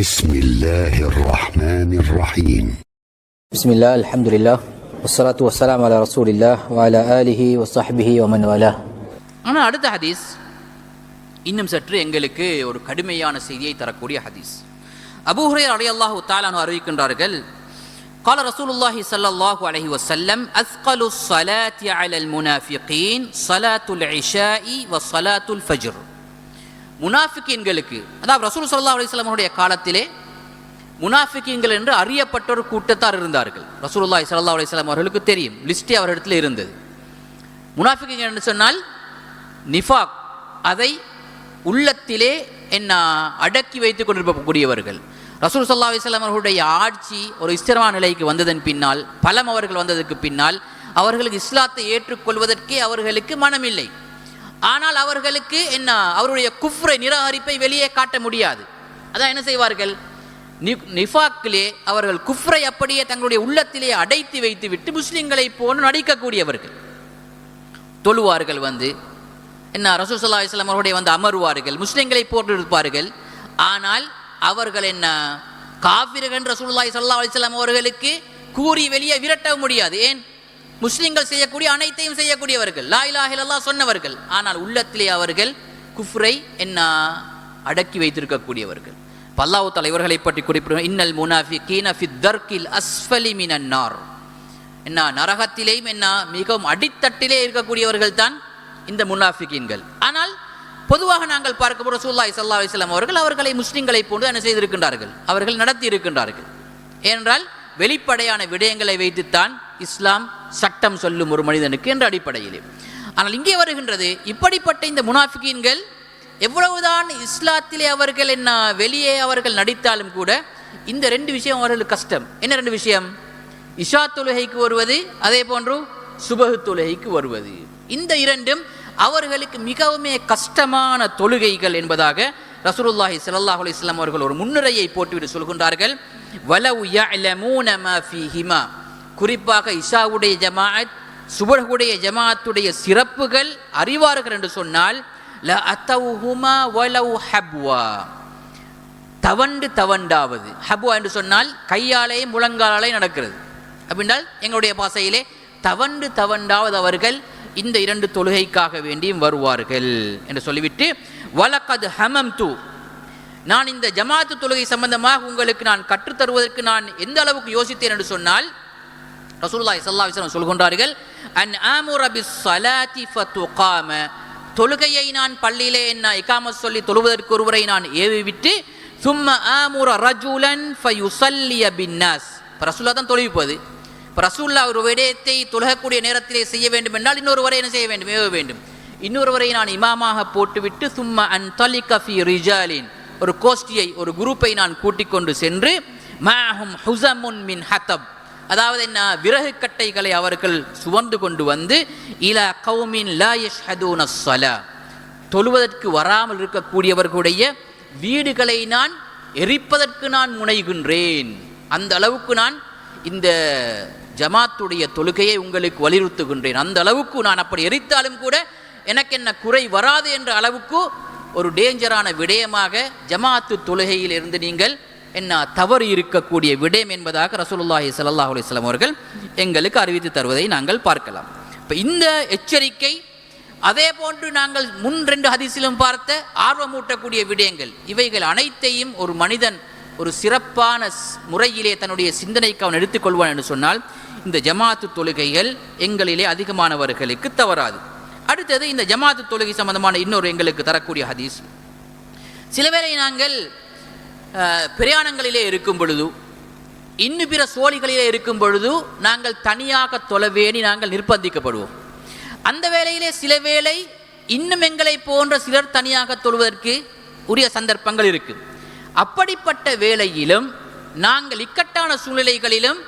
بسم الله الرحمن الرحيم بسم الله الحمد لله والصلاة والسلام على رسول الله وعلى آله وصحبه ومن والاه ஆனால் அடுத்த ஹதீஸ் இன்னும் சற்று எங்களுக்கு ஒரு கடுமையான செய்தியை தரக்கூடிய ஹதீஸ் அபூ ஹுரைரா ரலியல்லாஹு தஆலா அன்ஹு அறிவிக்கின்றார்கள் قال رسول الله صلى الله عليه وسلم أثقل الصلاة على المنافقين صلاة العشاء وصلاة الفجر முனாஃபிக்கீன்களுக்கு அதாவது ரசூல் சல்லா அலைஹி காலத்திலே முனாஃபிக்கீன்கள் என்று அறியப்பட்ட ஒரு கூட்டத்தார் இருந்தார்கள். ரசூலுல்லாஹி சல்லா அலிஸ்லாம் அவர்களுக்கு தெரியும் லிஸ்டே அவரிடத்தில் இருந்தது. முனாஃபிக்கீன்கள் என்று சொன்னால் நிஃபாக் அதை உள்ளத்திலே என்ன அடக்கி வைத்துக் கொண்டிருக்கக்கூடியவர்கள். ரசூல் சல்லா அலிஸ்லாம் அவர்களுடைய ஆட்சி ஒரு இஸ்திரமான நிலைக்கு வந்ததன் பின்னால் பலம் அவர்கள் வந்ததற்கு பின்னால் அவர்களுக்கு இஸ்லாத்தை ஏற்றுக்கொள்வதற்கே அவர்களுக்கு மனமில்லை. ஆனால் அவர்களுக்கு என்ன அவருடைய குஃப்ரை நிராகரிப்பை வெளியே காட்ட முடியாது. அதான் என்ன செய்வார்கள்? நிஃபாக்கிலே அவர்கள் குஃப்ரை அப்படியே தங்களுடைய உள்ளத்திலே அடைத்து வைத்துவிட்டு முஸ்லிம்களை போன்று நடிக்கக்கூடியவர்கள். தொழுவார்கள் வந்து என்ன ரசூசல்லா இஸ்லாம் அவருடைய வந்து அமருவார்கள் முஸ்லிம்களை போட்டு இருப்பார்கள். ஆனால் அவர்கள் என்ன காபிர்கள் ரசூல்லாய் சல்லா அலிஸ்லாம் அவர்களுக்கு கூறி வெளியே விரட்ட முடியாது. ஏன்? முஸ்லிம்கள் செய்யக்கூடிய அனைத்தையும் செய்யக்கூடியவர்கள். லா சொன்னவர்கள். ஆனால் உள்ளத்திலே அவர்கள் குஃப்ரை என்ன அடக்கி வைத்திருக்கக்கூடியவர்கள். பல்லாவு தலைவர்களை பற்றி குறிப்பிடும் இன்னல் முனாஃபி கீனஃபி தர்கில் அஸ்ஃபலி என்ன நரகத்திலேயும் என்ன மிகவும் அடித்தட்டிலே இருக்கக்கூடியவர்கள் தான் இந்த முனாஃபிகீன்கள். ஆனால் பொதுவாக நாங்கள் பார்க்கும்போது ரசூலுல்லாஹி சல்லா அலிஸ்லாம் அவர்கள் அவர்களை முஸ்லிம்களை போன்று என்ன செய்திருக்கின்றார்கள்? அவர்கள் நடத்தி இருக்கின்றார்கள் ஏனென்றால் வெளிப்படையான விடயங்களை வைத்துத்தான் இஸ்லாம் சட்டம் சொல்லும் ஒரு மனிதனுக்கு என்ற அடிப்படையிலே. ஆனால் இங்கே வருகின்றது இப்படிப்பட்ட இந்த முனாஃபிகீன்கள் எவ்வளவுதான் இஸ்லாத்திலே அவர்கள் என்ன வெளியே அவர்கள் நடித்தாலும் கூட இந்த ரெண்டு விஷயம் அவர்களுக்கு கஷ்டம். என்ன ரெண்டு விஷயம்? இஷா தொழுகைக்கு வருவது அதே போன்று சுபகு தொழுகைக்கு வருவது. இந்த இரண்டும் அவர்களுக்கு மிகவுமே கஷ்டமான தொழுகைகள் என்பதாக ரசூலுல்லாஹி சல்லாஹ் அலி இஸ்லாம் அவர்கள் ஒரு முன்னுரையை போட்டுவிட்டு சொல்கின்றார்கள் வலவ் யஅலமூன மா ஃபீஹிமா. குறிப்பாக இஷாவுடைய ஜமாஅத் சுபகுடைய ஜமாஅத்துடைய சிறப்புகள் அறிவார்கள் என்று சொன்னால் ல அத்தவுஹுமா வலவு ஹப்வா. தவண்டு தவண்டாவது. ஹபுவா என்று சொன்னால் கையாலே முழங்காலே நடக்கிறது. அப்படின்றால் எங்களுடைய பாசையிலே தவண்டு தவண்டாவது அவர்கள் இந்த இரண்டு தொழுகைக்காக வேண்டியும் வருவார்கள் என்று சொல்லிவிட்டு வலக்கது ஹமம் தூ நான் இந்த ஜமாத்து தொழுகை சம்பந்தமாக உங்களுக்கு நான் கற்றுத்தருவதற்கு நான் எந்த அளவுக்கு யோசித்தேன் என்று சொன்னால் ரசூல்லா இசல்லா அலைஹி சொல்கின்றார்கள் அன் ஆமுர பிஸ் ஸலாத்தி ஃபதுகாம. தொழுகையை நான் பள்ளியிலே என்ன இக்காம சொல்லி தொழுவதற்கு ஒருவரை நான் ஏவிவிட்டு சும்ம ஆமுர ரஜுலன் ஃபயுசல்லிய பின்னாஸ். இப்போ ரசூல்லா தான் தொழுவிப்பது இப்போ ரசூல்லா ஒரு விடயத்தை தொழுகக்கூடிய நேரத்திலே செய்ய வேண்டும் என்றால் இன்னொருவரை என்ன செய்ய வேண்டும்? ஏவ வேண்டும். இன்னொருவரை நான் இமாமாக போட்டுவிட்டு சும்ம அன் தலி கஃபி ரிஜாலின். ஒரு கோஷ்டியை ஒரு குரூப்பை நான் கூட்டிக் கொண்டு சென்று மாஹும் ஹுசமுன் மின் ஹத்தப் அதாவது என்ன? விறகு கட்டைகளை அவர்கள் சுவந்து கொண்டு வந்து இல கௌமின் லா யஷ்ஹதூன ஸலா. தொழுவதற்கு வராமல் இருக்கக்கூடியவர்களுடைய வீடுகளை நான் எரிப்பதற்கு நான் முனைகின்றேன். அந்த அளவுக்கு நான் இந்த ஜமாத்துடைய தொழுகையை உங்களுக்கு வலியுறுத்துகின்றேன். அந்த அளவுக்கு நான் அப்படி எரித்தாலும் கூட எனக்கு என்ன குறை வராது என்ற அளவுக்கு ஒரு டேஞ்சரான விடயமாக ஜமாத்து தொழுகையில் இருந்து நீங்கள் என்ன தவறு இருக்கக்கூடிய விடயம் என்பதாக ரசூலுல்லாஹி சல்லாஹ் அலைஹி அவர்கள் எங்களுக்கு அறிவித்து தருவதை நாங்கள் பார்க்கலாம். இப்போ இந்த எச்சரிக்கை அதே போன்று நாங்கள் முன் ரெண்டு ஹதீஸிலும் பார்த்த ஆர்வமூட்டக்கூடிய விடயங்கள் இவைகள் அனைத்தையும் ஒரு மனிதன் ஒரு சிறப்பான முறையிலே தன்னுடைய சிந்தனைக்கு அவன் எடுத்துக்கொள்வான் என்று சொன்னால் இந்த ஜமாத்து தொழுகைகள் எங்களிலே அதிகமானவர்களுக்கு தவறாது. அடுத்தது இந்த ஜமாத்து தொழுகை சம்பந்தமான இன்னொரு எங்களுக்கு தரக்கூடிய ஹதீஸ். சில வேளை நாங்கள் பிரயாணங்களிலே இருக்கும் பொழுது இன்னும் பிற சோழிகளிலே இருக்கும் பொழுது நாங்கள் தனியாக தொலைவேணி நாங்கள் நிர்பந்திக்கப்படுவோம். அந்த வேளையிலே சில வேளை இன்னும் எங்களை போன்ற சிலர் தனியாக தொழுவதற்கு உரிய சந்தர்ப்பங்கள் இருக்கு. அப்படிப்பட்ட வேளையிலும் நாங்கள் இக்கட்டான சூழ்நிலைகளிலும்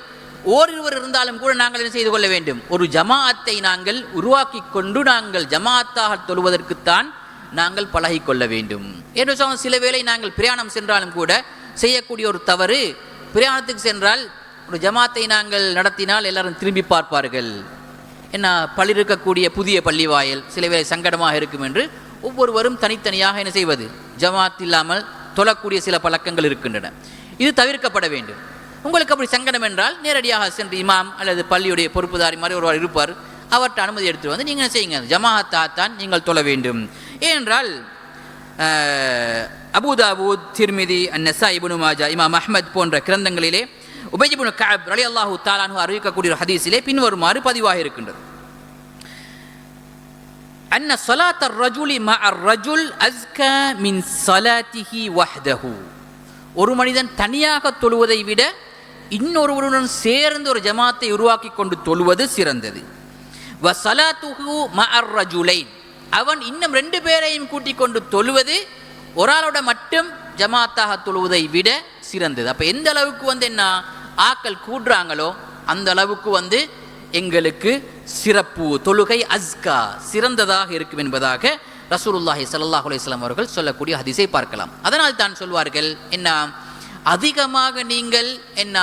ஓரிருவர் இருந்தாலும் கூட நாங்கள் என்ன செய்து கொள்ள வேண்டும்? ஒரு ஜமாஅத்தை நாங்கள் உருவாக்கி கொண்டு நாங்கள் ஜமாஅத்தாக தொழுவதற்குத்தான் நாங்கள் பழகிக்கொள்ள வேண்டும். என்று சொன்ன சில வேளை நாங்கள் பிரயாணம் சென்றாலும் கூட செய்யக்கூடிய ஒரு தவறு பிரயாணத்துக்கு சென்றால் ஒரு ஜமாத்தை நாங்கள் நடத்தினால் எல்லாரும் திரும்பி பார்ப்பார்கள். என்ன பள்ளி இருக்கக்கூடிய புதிய பள்ளி வாயில் சில வேளை சங்கடமாக இருக்கும் என்று ஒவ்வொருவரும் தனித்தனியாக என்ன செய்வது? ஜமாத் இல்லாமல் தொழக்கூடிய சில பழக்கங்கள் இருக்கின்றன. இது தவிர்க்கப்பட வேண்டும். உங்களுக்கு அப்படி சங்கடம் என்றால் நேரடியாக சென்று இமாம் அல்லது பள்ளியுடைய பொறுப்புதாரி மாதிரி ஒருவர் இருப்பார். அவர்கிட்ட அனுமதி எடுத்துட்டு வந்து நீங்கள் என்ன செய்யுங்க? தான் நீங்கள் தொழ வேண்டும். ஏனென்றால் அஹ், அபூதாபூத் திர்மிதி அந்நசா இபுனு மாஜா இமாம் அஹ்மத் போன்ற கிரந்தங்களிலே உபைஜிபுனு கஅப் ரலி அல்லாஹு தாலானு அறிவிக்கக்கூடிய ஒரு ஹதீஸிலே பின்வருமாறு பதிவாக இருக்கின்றது أن صلاة الرجل مع الرجل أزكى من صلاته وحده ஒரு மனிதன் தனியாக தொழுவதை விட இன்னொருவருடன் சேர்ந்து ஒரு ஜமாத்தை உருவாக்கி கொண்டு தொழுவது சிறந்தது வசலாத்துஹு மஅர் ரஜுலைன் அவன் இன்னும் ரெண்டு பேரையும் கூட்டிக் கொண்டு தொழுவது ஒரு ஆளோட மட்டும் ஜமாத்தாக தொழுவதை விட சிறந்தது. அப்போ எந்த அளவுக்கு வந்து என்ன ஆக்கள் கூடுறாங்களோ அந்த அளவுக்கு வந்து எங்களுக்கு சிறப்பு தொழுகை அஸ்கா சிறந்ததாக இருக்கும் என்பதாக ரசூலுல்லாஹி சல்லாஹ் அலைஹி அவர்கள் சொல்லக்கூடிய அதிசை பார்க்கலாம். அதனால் தான் சொல்வார்கள் என்ன அதிகமாக நீங்கள் என்ன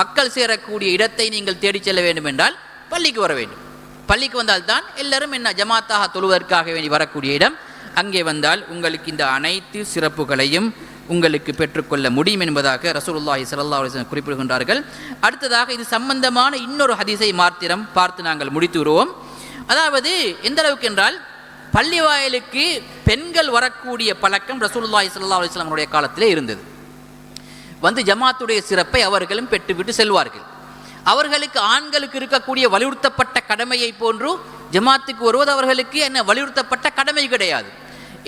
மக்கள் சேரக்கூடிய இடத்தை நீங்கள் தேடிச் செல்ல வேண்டும் என்றால் பள்ளிக்கு வர வேண்டும். பள்ளிக்கு வந்தால் தான் எல்லாரும் என்ன ஜமாத்தாக தொழுவதற்காக வேண்டி வரக்கூடிய இடம். அங்கே வந்தால் உங்களுக்கு இந்த அனைத்து சிறப்புகளையும் உங்களுக்கு பெற்றுக்கொள்ள முடியும் என்பதாக ரசூலுல்லாஹி சல்லா அலைஹி குறிப்பிடுகின்றார்கள். அடுத்ததாக இது சம்பந்தமான இன்னொரு ஹதீஸை மாத்திரம் பார்த்து நாங்கள் முடித்து வருவோம் அதாவது எந்த அளவுக்கு என்றால் பள்ளி வாயிலுக்கு பெண்கள் வரக்கூடிய பழக்கம் ரசூலுல்லாஹி சல்லா அலைஹி காலத்திலே இருந்தது. வந்து ஜமாத்துடைய சிறப்பை அவர்களும் பெற்றுவிட்டு செல்வார்கள். அவர்களுக்கு ஆண்களுக்கு இருக்கக்கூடிய வலியுறுத்தப்பட்ட கடமையை போன்று ஜமாத்துக்கு வருவது அவர்களுக்கு என்ன வலியுறுத்தப்பட்ட கடமை கிடையாது.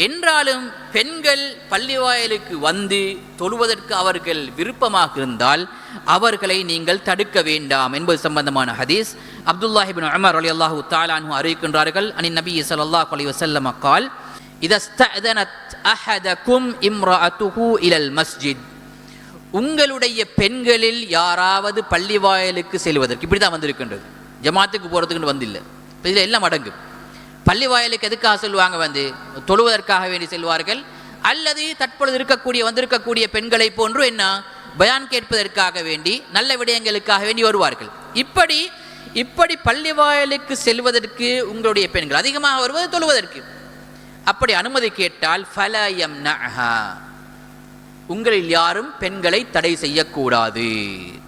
என்றாலும் பெண்கள் பள்ளிவாயலுக்கு வந்து தொழுவதற்கு அவர்கள் விருப்பமாக இருந்தால் அவர்களை நீங்கள் தடுக்க வேண்டாம் என்பது சம்பந்தமான ஹதீஸ். அப்துல்லாஹிபின் அமர் அலி அல்லாஹூ தாலானு அறிவிக்கின்றார்கள். அனி நபி சல்லாஹ் அலி வசல்லம் அக்கால் இதஸ்தனத் அஹதகும் இம்ரஅத்துஹு இலல் மஸ்ஜித். உங்களுடைய பெண்களில் யாராவது பள்ளி வாயலுக்கு செல்வதற்கு இப்படி தான் வந்திருக்கின்றது. ஜமாத்துக்கு போகிறதுக்குன்னு வந்தில்லை. இப்போ இதில் எல்லாம் அடங்கு பள்ளி வாயலுக்கு எதுக்காக செல்வாங்க வந்து? தொழுவதற்காக வேண்டி செல்வார்கள்? அல்லது தற்பொழுது இருக்கக்கூடிய வந்திருக்கக்கூடிய பெண்களை போன்று என்ன? பயான் கேட்பதற்காக வேண்டி நல்ல விடயங்களுக்காக வேண்டி வருவார்கள். இப்படி இப்படி பள்ளி வாயலுக்கு செல்வதற்கு உங்களுடைய பெண்கள் அதிகமாக வருவது தொழுவதற்கு. அப்படி அனுமதி கேட்டால் ஃபலயம் உங்களில் யாரும் பெண்களை தடை செய்யக்கூடாது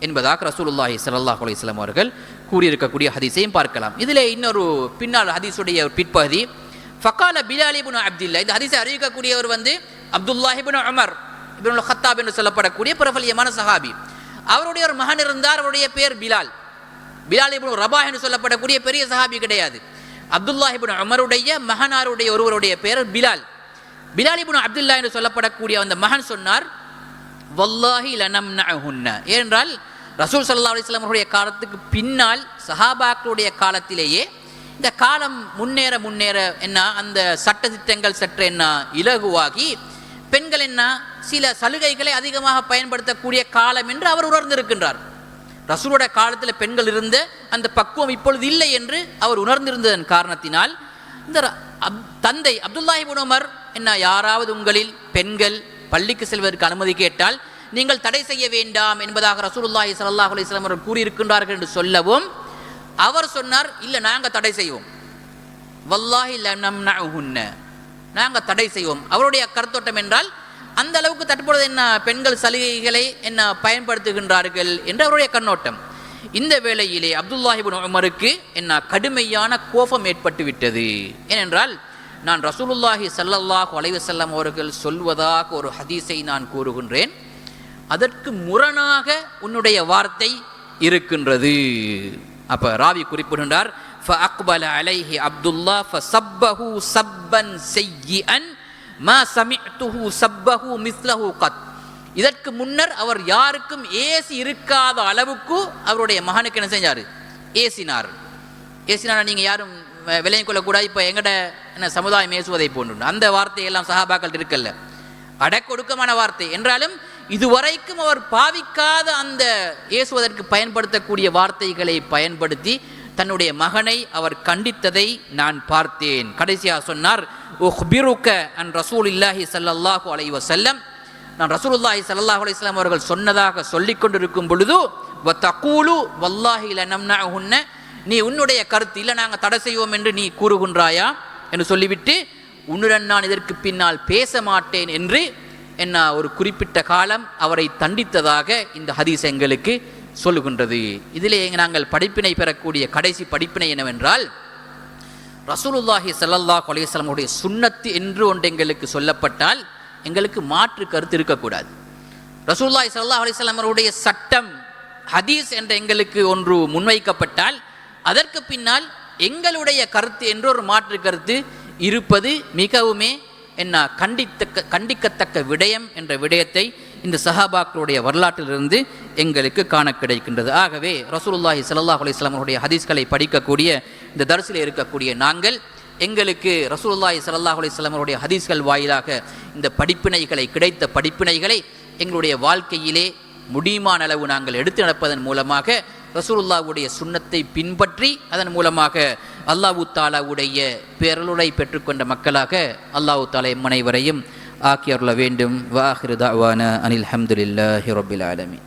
என்பதாக ரசூலுல்லாஹி ஸல்லல்லாஹு அலிஸ்லாம் அவர்கள் கூறியிருக்கக்கூடிய ஹதீஸையும் பார்க்கலாம். இதிலே இன்னொரு பின்னால் ஹதீஸுடைய ஒரு பிற்பகுதி ஃபக்கால பிலாலிபுன் அப்துல்லா இந்த ஹதீஸை அறிவிக்கக்கூடியவர் வந்து அப்துல்லாஹ் அமர் உமர் ஹத்தாப் என்று சொல்லப்படக்கூடிய பிரபலியமான சஹாபி. அவருடைய ஒரு மகன் இருந்தார் அவருடைய பேர் பிலால். பிலால் ரபா என்று சொல்லப்படக்கூடிய பெரிய சஹாபி கிடையாது. அப்துல்லாஹிபுன் அமருடைய மகனாருடைய ஒருவருடைய பேர் பிலால். பிலாலிபுன் அப்துல்லா என்று சொல்லப்படக்கூடிய அந்த மகன் சொன்னார் வல்லாஹி லனம் ஏனென்றால் ரசூல் சல்லா அலைஹி அவருடைய காலத்துக்கு பின்னால் சஹாபாக்களுடைய காலத்திலேயே இந்த காலம் முன்னேற முன்னேற என்ன அந்த சட்ட திட்டங்கள் சற்று என்ன இலகுவாகி பெண்கள் என்ன சில சலுகைகளை அதிகமாக பயன்படுத்தக்கூடிய காலம் என்று அவர் உணர்ந்திருக்கின்றார். ரசூலோட காலத்தில் பெண்கள் இருந்த அந்த பக்குவம் இப்பொழுது இல்லை என்று அவர் உணர்ந்திருந்ததன் காரணத்தினால் இந்த அப்- தந்தை அப்துல்லாஹி உமர் என்ன யாராவது உங்களில் பெண்கள் பள்ளிக்கு செல்வதற்கு அனுமதி கேட்டால் நீங்கள் தடை செய்ய வேண்டாம் என்பதாக ரசூலுல்லாஹி சல்லாஹ் அலிஸ்லாம் அவர்கள் கூறியிருக்கின்றார்கள் என்று சொல்லவும் அவர் சொன்னார் இல்லை நாங்கள் தடை செய்வோம். வல்லாஹி லனம்னஉஹுன்ன. நாங்கள் தடை செய்வோம். அவருடைய கருத்தோட்டம் என்றால் அந்த அளவுக்கு தற்பொழுது என்ன பெண்கள் சலுகைகளை என்ன பயன்படுத்துகின்றார்கள் என்று அவருடைய கண்ணோட்டம். இந்த வேளையிலே அப்துல்லாஹிபின் உமருக்கு என்ன கடுமையான கோபம் ஏற்பட்டு விட்டது. ஏனென்றால் நான் ரசூலுல்லாஹி சல்லல்லாஹ் அலைவசல்லம் அவர்கள் சொல்வதாக ஒரு ஹதீஸை நான் கூறுகின்றேன். அதற்கு முரணாக உன்னுடைய வார்த்தை இருக்கின்றது. அப்போ ராவி குறிப்பிடுகின்றார் ஃப அக்பல அலைஹி அப்துல்லா ஃப சப்பஹு சப்பன் செய்யி அன் மா சமித்துஹு சப்பஹு மிஸ்லஹு கத். இதற்கு முன்னர் அவர் யாருக்கும் ஏசி இருக்காத அளவுக்கு அவருடைய மகனுக்கு என்ன செஞ்சார்? ஏசினார். ஏசினார் நீங்கள் யாரும் வ- விலையும் கொள்ளக்கூடாது இப்போ எங்கட என்ன சமுதாயம் ஏசுவதை போன்று அந்த வார்த்தையெல்லாம் சஹாபாக்கள் இருக்கல்ல. அடக்கொடுக்கமான வார்த்தை. என்றாலும் இதுவரைக்கும் அவர் பாவிக்காத அந்த ஏசுவதற்கு பயன்படுத்தக்கூடிய வார்த்தைகளை பயன்படுத்தி தன்னுடைய மகனை அவர் கண்டித்ததை நான் பார்த்தேன். கடைசியாக சொன்னார் உஹ்பிருக்க அன் ரசூலில்லாஹி ஸல்லல்லாஹு அலைஹி செல்லம் நான் ரசூலுல்லாஹி ஸல்லல்லாஹு அலைஹி அவர்கள் சொன்னதாக சொல்லிக் கொண்டிருக்கும் பொழுது வ தகூலு வல்லாஹி உன்ன நீ உன்னுடைய கருத்து இல்லை நாங்கள் தடை செய்வோம் என்று நீ கூறுகின்றாயா? என்று சொல்லிவிட்டு உன்னுடன் நான் இதற்கு பின்னால் பேச மாட்டேன் என்று என்ன ஒரு குறிப்பிட்ட காலம் அவரை தண்டித்ததாக இந்த ஹதீஸ் எங்களுக்கு சொல்லுகின்றது. இதிலே நாங்கள் படிப்பினை பெறக்கூடிய கடைசி படிப்பினை என்னவென்றால் ரசூலுல்லாஹி சல்லல்லாஹ் அலைஹி சுண்ணத்து என்று ஒன்று எங்களுக்கு சொல்லப்பட்டால் எங்களுக்கு மாற்று கருத்து இருக்கக்கூடாது. ரசூல்லாய் சல்லா அலைஹி அவருடைய சட்டம் ஹதீஸ் என்ற எங்களுக்கு ஒன்று முன்வைக்கப்பட்டால் அதற்கு பின்னால் எங்களுடைய கருத்து என்ற ஒரு மாற்று கருத்து இருப்பது மிகவுமே என்ன கண்டித்தக்க கண்டிக்கத்தக்க விடயம் என்ற விடயத்தை இந்த சஹாபாக்களுடைய வரலாற்றிலிருந்து எங்களுக்கு காண கிடைக்கின்றது. ஆகவே ரசூலுல்லாஹி சல்லாஹ் அலைஹி ஹதீஸ்களை படிக்கக்கூடிய இந்த தரிசில் இருக்கக்கூடிய நாங்கள் எங்களுக்கு ரசூல்லாய் சல்லாஹ் அலிஸ்லாமருடைய ஹதீஸ்கள் வாயிலாக இந்த படிப்பினைகளை கிடைத்த படிப்பினைகளை எங்களுடைய வாழ்க்கையிலே முடியுமான அளவு நாங்கள் எடுத்து நடப்பதன் மூலமாக ரசூலுல்லாவுடைய சுன்னத்தை பின்பற்றி அதன் மூலமாக அல்லாஹு தாலாவுடைய பேரலுரை பெற்றுக்கொண்ட மக்களாக அல்லாஹு தாலா எம்மனைவரையும் ஆக்கியருள வேண்டும். வாஹிருதாவான அனில் ஹம்துலில்லாஹி ரபில் ஆலமி